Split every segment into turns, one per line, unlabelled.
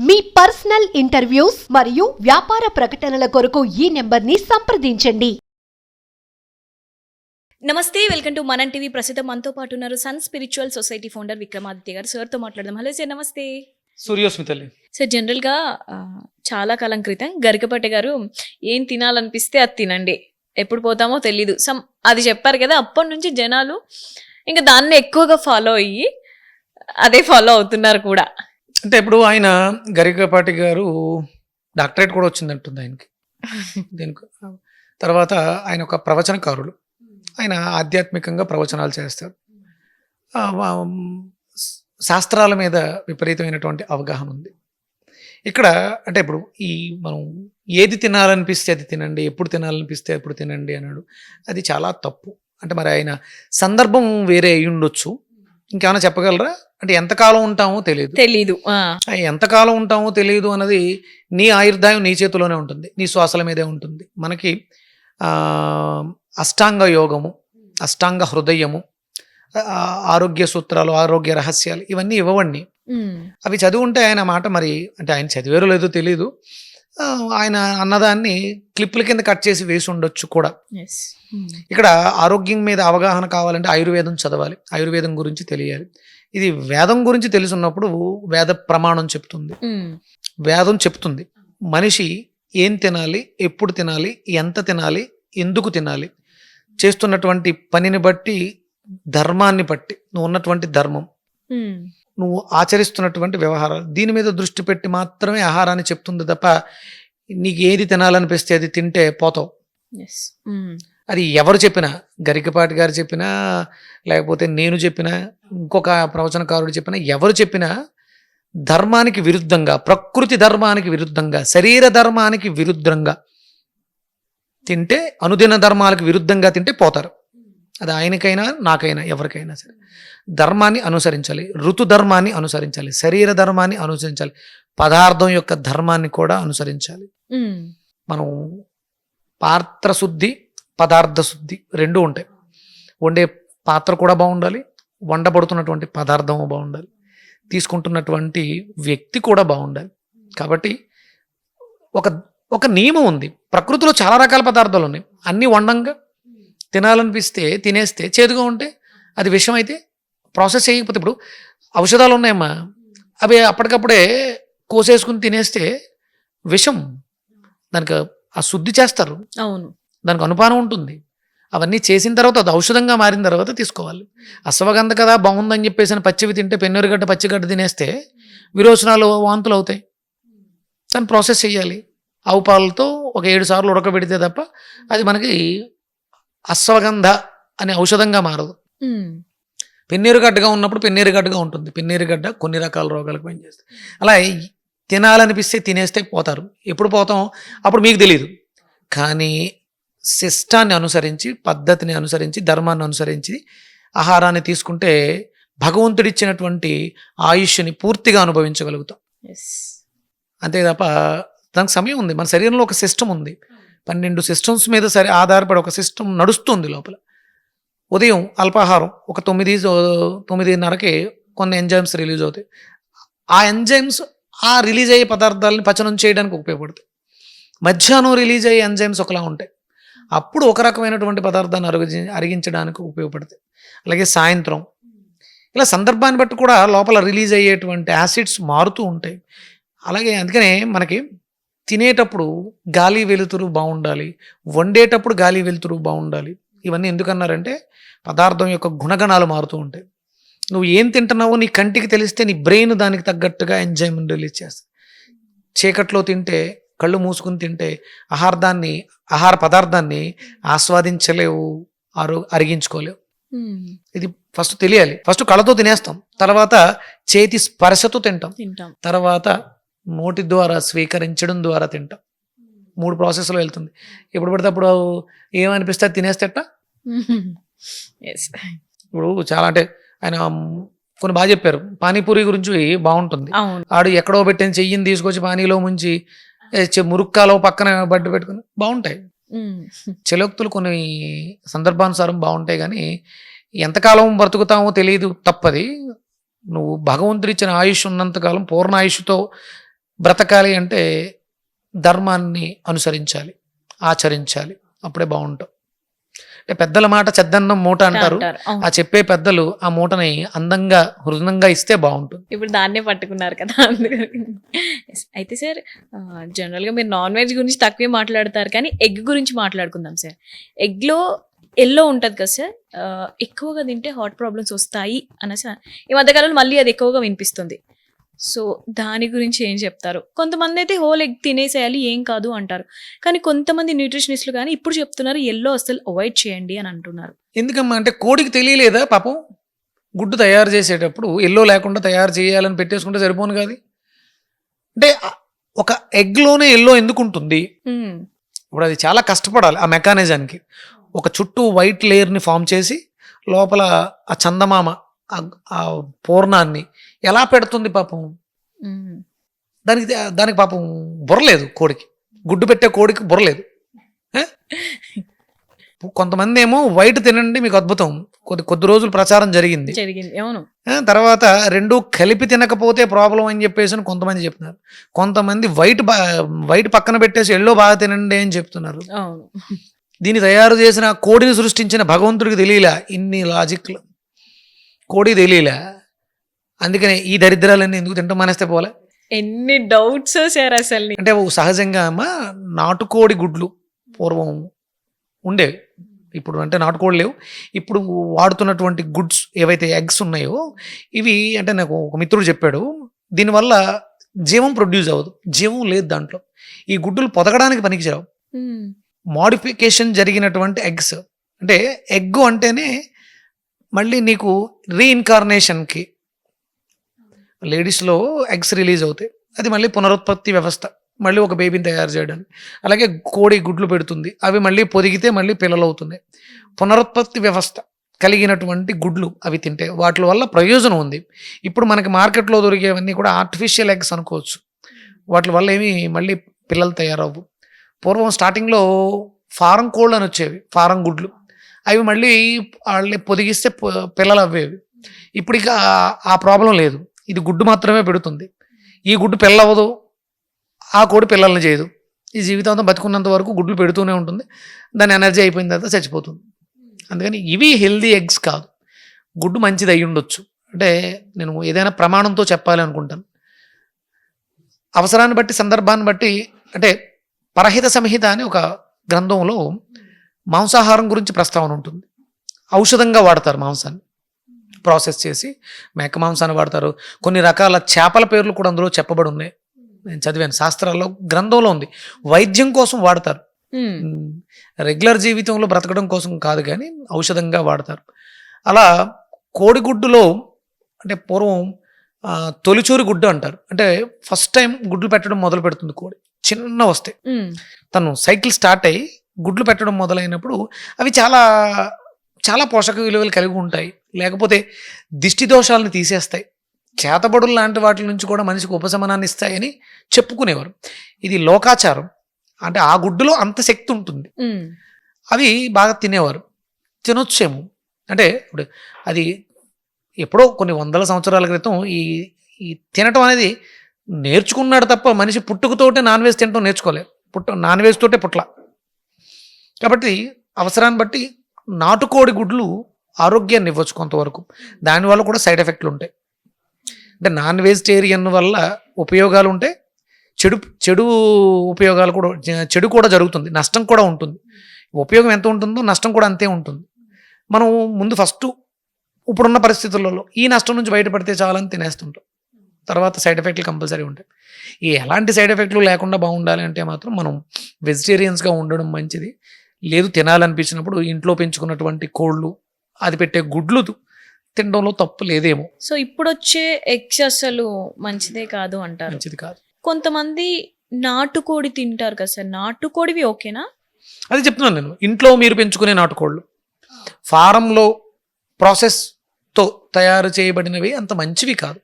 మీ personal interviews మరియు వ్యాపార ప్రకటనల కొరకు ఈ నెంబర్ని సంప్రదించండి.
నమస్తే వెల్కమ్ టు మనం టీవీ. ప్రస్తుతం మనతో పాటు ఉన్నారు sun spiritual society founder Vikramaditya garu. సార్తో మాట్లాడదాం. హలో సార్ నమస్తే.
సూర్యోస్మితల్లి
సార్ జనరల్గా ఆ, చాలా కాలం క్రితం గరికపట్టె గారు ఏం తినాలనిపిస్తే అది తినండి. ఎప్పుడు పోతామో తెలీదు. సమ్ అది చెప్పారు కదా అప్పటి నుంచి జనాలు ఇంకా దాన్ని ఎక్కువగా ఫాలో అయ్యి అదే ఫాలో అవుతున్నారు కూడా.
అంటే ఇప్పుడు ఆయన గరికపాటి గారు డాక్టరేట్ కూడా వచ్చిందంటుంది ఆయనకి. దీనికి తర్వాత ఆయన ఒక ప్రవచనకారుడు ఆయన ఆధ్యాత్మికంగా ప్రవచనాలు చేస్తారు. శాస్త్రాల మీద విపరీతమైనటువంటి అవగాహన ఉంది. ఇక్కడ అంటే ఇప్పుడు ఈ మనం ఏది తినాలనిపిస్తే అది తినండి ఎప్పుడు తినాలనిపిస్తే అప్పుడు తినండి అన్నాడు. అది చాలా తప్పు. అంటే మరి ఆయన సందర్భం వేరే అయి ఉండొచ్చు ఇంకేమైనా చెప్పగలరా? అంటే ఎంతకాలం ఉంటామో తెలియదు
తెలీదు
ఎంతకాలం ఉంటామో తెలియదు అన్నది నీ ఆయుర్దాయం నీ చేతిలోనే ఉంటుంది నీ శ్వాసల మీదే ఉంటుంది. మనకి అష్టాంగ యోగము అష్టాంగ హృదయము ఆరోగ్య సూత్రాలు ఆరోగ్య రహస్యాలు ఇవన్నీ ఇవ్వవండి. అవి చదివి ఉంటే ఆయన మాట మరి అంటే ఆయన చదివారో లేదో తెలియదు ఆయన అన్నదాన్ని క్లిప్పుల కింద కట్ చేసి వేసి ఉండొచ్చు కూడా. ఇక్కడ ఆరోగ్యం మీద అవగాహన కావాలంటే ఆయుర్వేదం చదవాలి. ఆయుర్వేదం గురించి తెలియాలి. ఇది వేదం గురించి తెలుసున్నప్పుడు వేద ప్రమాణం చెప్తుంది.
ఉమ్,
వేదం చెప్తుంది. మనిషి ఏం తినాలి ఎప్పుడు తినాలి ఎంత తినాలి ఎందుకు తినాలి చేస్తున్నటువంటి పనిని బట్టి ధర్మాన్ని బట్టి నువ్వు ఉన్నటువంటి ధర్మం.
ఉమ్,
నువ్వు ఆచరిస్తున్నటువంటి వ్యవహారాలు. దీని మీద దృష్టి పెట్టి మాత్రమే ఆహారాన్ని చెప్తుంది తప్ప నీకు ఏది తినాలనిపిస్తే అది తింటే పోతావు.
ఉమ్,
అది ఎవరు చెప్పినా గరికపాటి గారు చెప్పినా లేకపోతే నేను చెప్పినా ఇంకొక ప్రవచనకారుడు చెప్పినా ఎవరు చెప్పినా ధర్మానికి విరుద్ధంగా ప్రకృతి ధర్మానికి విరుద్ధంగా శరీర ధర్మానికి విరుద్ధంగా తింటే అనుదిన ధర్మాలకు విరుద్ధంగా తింటే పోతారు. అది ఆయనకైనా నాకైనా ఎవరికైనా సరే. ధర్మాన్ని అనుసరించాలి ఋతు ధర్మాన్ని అనుసరించాలి శరీర ధర్మాన్ని అనుసరించాలి పదార్థం యొక్క ధర్మాన్ని కూడా అనుసరించాలి. మనం పాత్ర శుద్ధి పదార్థ శుద్ధి రెండు ఉంటాయి. వండే పాత్ర కూడా బాగుండాలి వండబడుతున్నటువంటి పదార్థము బాగుండాలి తీసుకుంటున్నటువంటి వ్యక్తి కూడా బాగుండాలి. కాబట్టి ఒక ఒక నియమం ఉంది. ప్రకృతిలో చాలా రకాల పదార్థాలు ఉన్నాయి. అన్నీ వండంగా తినాలనిపిస్తే తినేస్తే చేదుగా ఉంటే అది విషం అయితే ప్రాసెస్ చేయకపోతే ఇప్పుడు ఔషధాలు ఉన్నాయమ్మా అవి అప్పటికప్పుడే కోసేసుకుని తినేస్తే విషం దానికి ఆ శుద్ధి చేస్తారు.
అవును.
దానికి అనుపానం ఉంటుంది. అవన్నీ చేసిన తర్వాత అది ఔషధంగా మారిన తర్వాత తీసుకోవాలి. అశ్వగంధ కదా బాగుందని చెప్పేసి అని పచ్చివి తింటే పెన్నెరుగడ్డ పచ్చిగడ్డ తినేస్తే విరోచనాలు వాంతులు అవుతాయి. దాన్ని ప్రాసెస్ చేయాలి. ఆవు పాలతో ఒక ఏడు సార్లు ఉడకబెడితే తప్ప అది మనకి అశ్వగంధ అనే ఔషధంగా మారదు. పెన్నీరుగడ్డగా ఉన్నప్పుడు పెన్నీరుగడ్డగా ఉంటుంది. పెన్నీరుగడ్డ కొన్ని రకాల రోగాలకు పనిచేస్తుంది అలా తినాలనిపిస్తే తినేస్తే పోతారు. ఎప్పుడు పోతాం? అప్పుడు మీకు తెలియదు కానీ శిష్టాన్ని అనుసరించి పద్ధతిని అనుసరించి ధర్మాన్ని అనుసరించి ఆహారాన్ని తీసుకుంటే భగవంతుడిచ్చినటువంటి ఆయుష్ని పూర్తిగా అనుభవించగలుగుతాం. అంతే తప్ప దానికి సమయం ఉంది. మన శరీరంలో ఒక సిస్టమ్ ఉంది. పన్నెండు సిస్టమ్స్ మీద సరే ఆధారపడి ఒక సిస్టమ్ నడుస్తుంది లోపల. ఉదయం అల్పాహారం ఒక తొమ్మిది తొమ్మిదిన్నరకి కొన్ని ఎంజైమ్స్ రిలీజ్ అవుతాయి. ఆ ఎంజైమ్స్ ఆ రిలీజ్ అయ్యే పదార్థాలని పచనం చేయడానికి ఉపయోగపడతాయి. మధ్యాహ్నం రిలీజ్ అయ్యే ఎంజైమ్స్ ఒకలా ఉంటాయి. అప్పుడు ఒక రకమైనటువంటి పదార్థాన్ని అరిగి అరిగించడానికి ఉపయోగపడతాయి. అలాగే సాయంత్రం. ఇలా సందర్భాన్ని బట్టి కూడా లోపల రిలీజ్ అయ్యేటువంటి యాసిడ్స్ మారుతూ ఉంటాయి. అలాగే అందుకనే మనకి తినేటప్పుడు గాలి వెలుతురు బాగుండాలి వండేటప్పుడు గాలి వెలుతురు బాగుండాలి. ఇవన్నీ ఎందుకన్నారంటే పదార్థం యొక్క గుణగణాలు మారుతూ ఉంటాయి. నువ్వు ఏం తింటున్నావో నీ కంటికి తెలిస్తే నీ బ్రెయిన్ దానికి తగ్గట్టుగా ఎంజాయ్ రిలీజ్ చేస్తుంది. చీకట్లో తింటే కళ్ళు మూసుకుని తింటే ఆహారాన్ని ఆహార పదార్థాన్ని ఆస్వాదించలేవు ఆరో అరిగించుకోలేవు. ఇది ఫస్ట్ తెలియాలి. ఫస్ట్ కళ్ళతో తినేస్తాం. తర్వాత చేతి స్పర్శతో తింటాం.
తింటాం.
తర్వాత నోటి ద్వారా స్వీకరించడం ద్వారా తింటాం. మూడు ప్రాసెస్లో వెళ్తుంది. ఎప్పుడు పడితే అప్పుడు ఏమనిపిస్తే తినేస్తేట ఇప్పుడు చాలా అంటే ఆయన కొన్ని బాగా చెప్పారు. పానీపూరి గురించి బాగుంటుంది. ఆడు ఎక్కడో పెట్టిన చెయ్యిని తీసుకొచ్చి పానీలో ముంచి మురుక్కాలో పక్కన బడ్డు పెట్టుకుని బాగుంటాయి. చెలోక్తులు కొన్ని సందర్భానుసారం బాగుంటాయి కానీ ఎంతకాలం బ్రతుకుతామో తెలియదు తప్పది. నువ్వు భగవంతుడిచ్చిన ఆయుష్ ఉన్నంతకాలం పూర్ణ ఆయుష్తో బ్రతకాలి అంటే ధర్మాన్ని అనుసరించాలి ఆచరించాలి. అప్పుడే బాగుంటాం. అంటే పెద్దల మాట చెద్దన్నం మూట అంటారు. ఆ చెప్పే పెద్దలు ఆ మూటని అందంగా హృదయంగా ఇస్తే బాగుంటుంది.
ఇప్పుడు దాన్నే పట్టుకున్నారు కదా. అయితే సార్ జనరల్గా మీరు నాన్ వెజ్ గురించి తక్కువే మాట్లాడతారు కానీ ఎగ్ గురించి మాట్లాడుకుందాం సార్. ఎగ్లో ఎల్లో ఉంటది కదా సార్ ఎక్కువగా తింటే హార్ట్ ప్రాబ్లమ్స్ వస్తాయి అనేసి ఈ మధ్యకాలంలో మళ్ళీ అది ఎక్కువగా వినిపిస్తుంది. సో దాని గురించి ఏం చెప్తారు? కొంతమంది అయితే హోల్ ఎగ్ తినేసేయాలి ఏం కాదు అంటారు. కానీ కొంతమంది న్యూట్రిషనిస్టులు కానీ ఇప్పుడు చెప్తున్నారు ఎల్లో అసలు అవాయిడ్ చేయండి అని అంటున్నారు. ఎందుకమ్మా?
అంటే కోడికి తెలియలేదా పాపం? గుడ్డు తయారు చేసేటప్పుడు ఎల్లో లేకుండా తయారు చేయాలని పెట్టేసుకుంటే సరిపోను కాదు అంటే ఒక ఎగ్లోనే ఎల్లో ఎందుకు ఉంటుంది. ఇప్పుడు అది చాలా కష్టపడాలి ఆ మెకానిజానికి. ఒక చుట్టూ వైట్ లేయర్ని ఫామ్ చేసి లోపల ఆ చందమామ ఆ- పూర్ణాన్ని ఎలా పెడుతుంది పాపం. దానికి దానికి పాపం బుర్రలేదు కోడికి. గుడ్డు పెట్టే కోడికి బుర్రలేదు? కొంతమంది ఏమో వైట్ తినండి మీకు అద్భుతం. కొద్ది కొద్ది రోజులు ప్రచారం జరిగింది.
అవును.
తర్వాత రెండు కలిపి తినకపోతే ప్రాబ్లం అని చెప్పేసి అని కొంతమంది చెప్తున్నారు కొంతమంది వైట్ బా వైట్ పక్కన పెట్టేసి ఎల్లో బాగా తినండి అని చెప్తున్నారు. దీన్ని తయారు చేసిన కోడిని సృష్టించిన భగవంతుడికి తెలియలే ఇన్ని లాజిక్లు కోడి తెలియలే. అందుకనే ఈ దరిద్రాలన్నీ ఎందుకు తింటాం మానేస్తే పోలే?
ఎన్ని డౌట్స్ సార్ అసలు
అంటే సహజంగా అమ్మ నాటుకోడి గుడ్లు పూర్వం ఉండేవి. ఇప్పుడు అంటే నాటుకోడి లేవు. ఇప్పుడు వాడుతున్నటువంటి గుడ్స్ ఏవైతే ఎగ్స్ ఉన్నాయో ఇవి అంటే నాకు ఒక మిత్రుడు చెప్పాడు దీనివల్ల జీవం ప్రొడ్యూస్ అవ్వదు. జీవం లేదు దాంట్లో. ఈ గుడ్డులు పొదగడానికి పనికిరావు. మోడిఫికేషన్ జరిగినటువంటి ఎగ్స్. అంటే ఎగ్ అంటేనే మళ్ళీ నీకు రీఇన్కార్నేషన్కి లేడీస్లో ఎగ్స్ రిలీజ్ అవుతాయి. అది మళ్ళీ పునరుత్పత్తి వ్యవస్థ. మళ్ళీ ఒక బేబీని తయారు చేయడానికి. అలాగే కోడి గుడ్లు పెడుతుంది. అవి మళ్ళీ పొదిగితే మళ్ళీ పిల్లలు అవుతున్నాయి పునరుత్పత్తి వ్యవస్థ కలిగినటువంటి గుడ్లు అవి తింటే వాటి వల్ల ప్రయోజనం ఉంది. ఇప్పుడు మనకి మార్కెట్లో దొరికేవన్నీ కూడా ఆర్టిఫిషియల్ ఎగ్స్ అనుకోవచ్చు. వాటి వల్ల ఏమి మళ్ళీ పిల్లలు తయారవ్వు. పూర్వం స్టార్టింగ్లో ఫారం కోళ్ళు అని వచ్చేవి. ఫారం గుడ్లు. అవి మళ్ళీ వాళ్ళని పొదిగిస్తే పిల్లలు అవ్వేవి ఇప్పుడు ఇక ఆ- ప్రాబ్లం లేదు. ఇది గుడ్డు మాత్రమే పెడుతుంది. ఈ గుడ్డు పిల్లవదు ఆ కోడి పిల్లల్ని చేయదు. ఈ జీవితాంతం బతుకున్నంత వరకు గుడ్లు పెడుతూనే ఉంటుంది. దాని ఎనర్జీ అయిపోయిన తర్వాత చచ్చిపోతుంది. అందుకని ఇవి హెల్దీ ఎగ్స్ కాదు. గుడ్డు మంచిది అయి ఉండొచ్చు. అంటే నేను ఏదైనా ప్రమాణంతో చెప్పాలి అనుకుంటాను. అవసరాన్ని బట్టి సందర్భాన్ని బట్టి అంటే పరహిత సంహిత అని ఒక గ్రంథంలో మాంసాహారం గురించి ప్రస్తావన ఉంటుంది. ఔషధంగా వాడతారు మాంసాన్ని. ప్రాసెస్ చేసి మేక మాంసాన్ని వాడతారు. కొన్ని రకాల చేపల పేర్లు కూడా అందులో చెప్పబడి ఉన్నాయి. నేను చదివాను. శాస్త్రాల్లో గ్రంథంలో ఉంది. వైద్యం కోసం వాడతారు. రెగ్యులర్ జీవితంలో బ్రతకడం కోసం కాదు కానీ ఔషధంగా వాడతారు. అలా కోడిగుడ్డులో అంటే పూర్వం తొలిచూరి గుడ్డు అంటారు. అంటే ఫస్ట్ టైం గుడ్లు పెట్టడం మొదలు పెడుతుంది కోడి. చిన్న వస్తాయి
మ్మ్.
తను సైకిల్ స్టార్ట్ అయ్యి గుడ్లు పెట్టడం మొదలైనప్పుడు అవి చాలా చాలా పోషక విలువలు కలిగి ఉంటాయి. లేకపోతే దిష్టి దోషాలను తీసేస్తాయి. చేతబడులు లాంటి వాటి నుంచి కూడా మనిషికి ఉపశమనాన్ని ఇస్తాయని చెప్పుకునేవారు. ఇది లోకాచారం. అంటే ఆ గుడ్డులో అంత శక్తి ఉంటుంది. అవి బాగా తినేవారు. తినొచ్చేమో. అంటే ఇప్పుడు అది ఎప్పుడో కొన్ని వందల సంవత్సరాల క్రితం ఈ ఈ తినటం అనేది నేర్చుకున్నాడు తప్ప మనిషి పుట్టుకతోటే నాన్ వెజ్ తినటం నేర్చుకోలేదు. పుట్ట నాన్ వెజ్ తోటే పుట్ల. కాబట్టి అవసరాన్ని బట్టి నాటుకోడి గుడ్లు ఆరోగ్యాన్ని ఇవ్వచ్చు కొంతవరకు. దానివల్ల కూడా సైడ్ ఎఫెక్ట్లు ఉంటాయి. అంటే నాన్ వెజిటేరియన్ వల్ల ఉపయోగాలు ఉంటాయి చెడు చెడు ఉపయోగాలు కూడా చెడు కూడా జరుగుతుంది. నష్టం కూడా ఉంటుంది. ఉపయోగం ఎంత ఉంటుందో నష్టం కూడా అంతే ఉంటుంది. మనం ముందు ఫస్ట్ ఇప్పుడున్న పరిస్థితులలో ఈ నష్టం నుంచి బయటపడితే చాలని తినేస్తుంటాం. తర్వాత సైడ్ ఎఫెక్ట్లు కంపల్సరీ ఉంటాయి. ఈ ఎలాంటి సైడ్ ఎఫెక్ట్లు లేకుండా బాగుండాలి అంటే మాత్రం మనం వెజిటేరియన్స్గా ఉండడం మంచిది. లేదు తినాలనిపించినప్పుడు ఇంట్లో పెంచుకున్నటువంటి కోళ్ళు అది పెట్టే గుడ్లు తినడంలో తప్పు లేదేమో.
సో ఇప్పుడు వచ్చే ఎగ్స్ అసలు మంచిదే కాదు అంటారు.
మంచిది కాదు.
కొంతమంది నాటుకోడి తింటారు కదా సార్ నాటుకోడివి ఓకేనా?
అది చెప్తున్నాను నేను ఇంట్లో మీరు పెంచుకునే నాటుకోళ్ళు ఫారంలో ప్రాసెస్తో తయారు చేయబడినవి అంత మంచివి కాదు.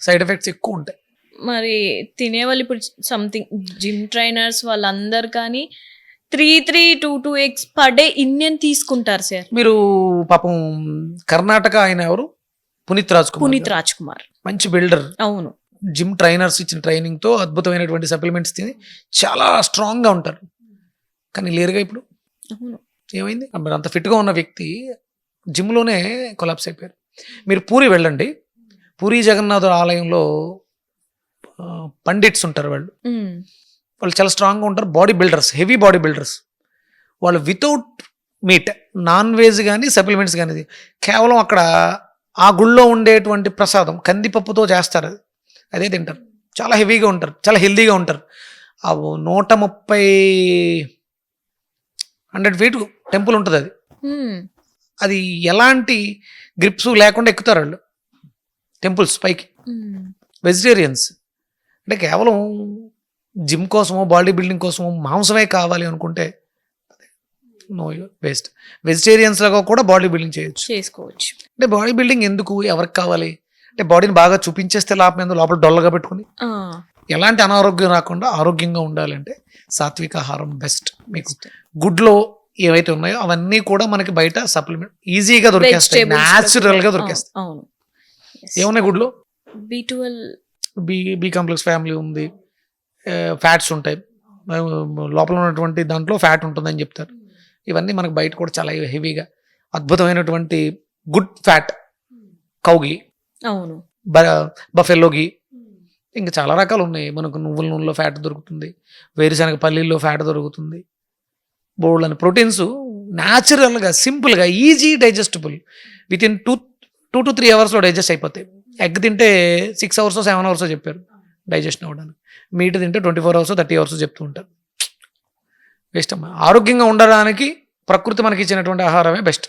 సైడ్ ఎఫెక్ట్స్ ఎక్కువ ఉంటాయి.
మరి తినేవాళ్ళు ఇప్పుడు సంథింగ్ జిమ్ ట్రైనర్స్ వాళ్ళందరు కానీ three three two two eggs per day ఇన్యన్ తీసుకుంటారు సార్
మీరు పాపం కర్ణాటక ఆయన ఎవరు? పునీత్ రాజ్ కుమార్
పునీత్. రాజ్ కుమార్
మంచి బిల్డర్.
అవును.
జిమ్ ట్రైనర్స్ ఇచ్చిన ట్రైనింగ్తో అద్భుతమైనటువంటి సప్లిమెంట్స్ తిని చాలా స్ట్రాంగ్గా ఉంటారు. కానీ లేరుగా ఇప్పుడు?
అవును.
ఏమైంది? మరి అంత ఫిట్గా ఉన్న వ్యక్తి జిమ్లోనే కొలాప్స్ అయిపోయారు. మీరు పూరి వెళ్ళండి. పూరి జగన్నాథ ఆలయంలో పండిట్స్ ఉంటారు వాళ్ళు. వాళ్ళు చాలా స్ట్రాంగ్గా ఉంటారు. Body builders heavy body builders వాళ్ళు వితౌట్ మీట్ నాన్ వెజ్ కానీ సప్లిమెంట్స్ కానీ కేవలం అక్కడ ఆ గుళ్ళో ఉండేటువంటి ప్రసాదం కందిపప్పుతో చేస్తారు. అది అదే తింటారు. చాలా హెవీగా ఉంటారు. చాలా హెల్దీగా ఉంటారు. ఆ నూట ముప్పై హండ్రెడ్ ఫీట్ టెంపుల్ ఉంటుంది అది. అది ఎలాంటి గ్రిప్స్ లేకుండా ఎక్కుతారు వాళ్ళు. టెంపుల్స్ పైకి. వెజిటేరియన్స్ అంటే కేవలం జిమ్ కోసమో బాడీ బిల్డింగ్ కోసమో మాంసమే కావాలి అనుకుంటే నో వేస్ట్ వెజిటేరియన్స్ లాగా కూడా బాడీ బిల్డింగ్ చేయొచ్చు.
చేసుకోవచ్చు.
అంటే బాడీ బిల్డింగ్ ఎందుకు? ఎవరికి కావాలి? అంటే బాడీని బాగా చూపించేస్తే లాభం ఏందో లోపల డొల్లగా పెట్టుకుని. ఎలాంటి అనారోగ్యం రాకుండా ఆరోగ్యంగా ఉండాలంటే సాత్విక ఆహారం బెస్ట్ మీకు గుడ్లో ఏవైతే ఉన్నాయో అవన్నీ కూడా మనకి బయట సప్లిమెంట్ ఈజీగా దొరికేస్తాయి.
న్యాచురల్గా
దొరికేస్తాయి. ఏమున్నాయి గుడ్లో?
B twelve
B B complex family ఉంది. ఫ్యాట్స్ ఉంటాయి. లోపల ఉన్నటువంటి దాంట్లో ఫ్యాట్ ఉంటుందని చెప్తారు. ఇవన్నీ మనకు బయట కూడా చాలా హెవీగా అద్భుతమైనటువంటి గుడ్ ఫ్యాట్. కౌగి
అవును.
బఫెల్లో గీ ఇంకా చాలా రకాలు ఉన్నాయి. మనకు నువ్వుల నూనెలో ఫ్యాట్ దొరుకుతుంది. వేరుశనగ పల్లీల్లో ఫ్యాట్ దొరుకుతుంది. అని ప్రోటీన్స్ న్యాచురల్గా సింపుల్గా easy digestible. Within two two to three అవర్స్లో డైజెస్ట్ అయిపోతాయి. ఎగ్ తింటే సిక్స్ అవర్స్ సెవెన్ అవర్స్ చెప్తారు డైజెషన్ అవ్వడానికి. మీట్ తింటే twenty four hours thirty hours చెప్తూ ఉంటారు. బెస్ట్ అమ్మా. ఆరోగ్యంగా ఉండడానికి ప్రకృతి మనకి ఇచ్చినటువంటి ఆహారమే బెస్ట్.